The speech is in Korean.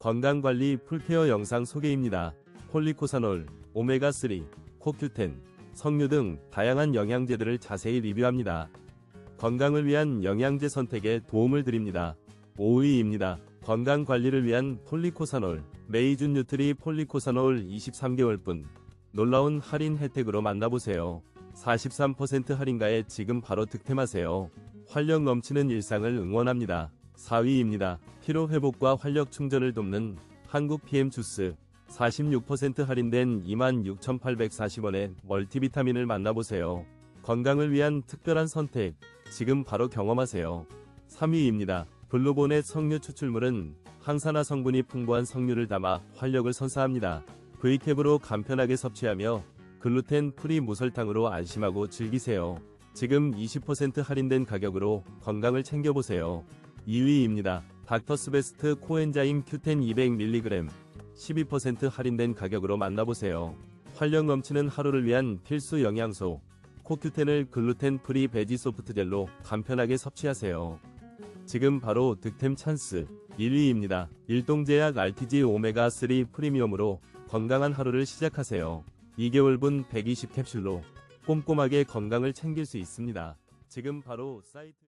건강관리 풀케어 영상 소개입니다. 폴리코사놀, 오메가3, 코큐텐, 석류 등 다양한 영양제들을 자세히 리뷰합니다. 건강을 위한 영양제 선택에 도움을 드립니다. 5위입니다. 건강관리를 위한 폴리코사놀, 메이준 뉴트리 폴리코사놀 23개월분. 놀라운 할인 혜택으로 만나보세요. 43% 할인가에 지금 바로 득템하세요. 활력 넘치는 일상을 응원합니다. 4위입니다. 피로 회복과 활력 충전을 돕는 한국 PM 주스 46% 할인된 26,840원의 멀티비타민을 만나보세요. 건강을 위한 특별한 선택 지금 바로 경험하세요. 3위입니다. 블루본의 석류 추출물은 항산화 성분이 풍부한 석류를 담아 활력을 선사합니다. V캡으로 간편하게 섭취하며 글루텐 프리 무설탕으로 안심하고 즐기세요. 지금 20% 할인된 가격으로 건강을 챙겨보세요. 2위입니다. 닥터스베스트 코엔자임 Q10 200mg 12% 할인된 가격으로 만나보세요. 활력 넘치는 하루를 위한 필수 영양소 코큐텐을 글루텐 프리 베지 소프트 젤로 간편하게 섭취하세요. 지금 바로 득템 찬스 1위입니다. 일동제약 RTG 오메가3 프리미엄으로 건강한 하루를 시작하세요. 2개월분 120캡슐로 꼼꼼하게 건강을 챙길 수 있습니다. 지금 바로 사이트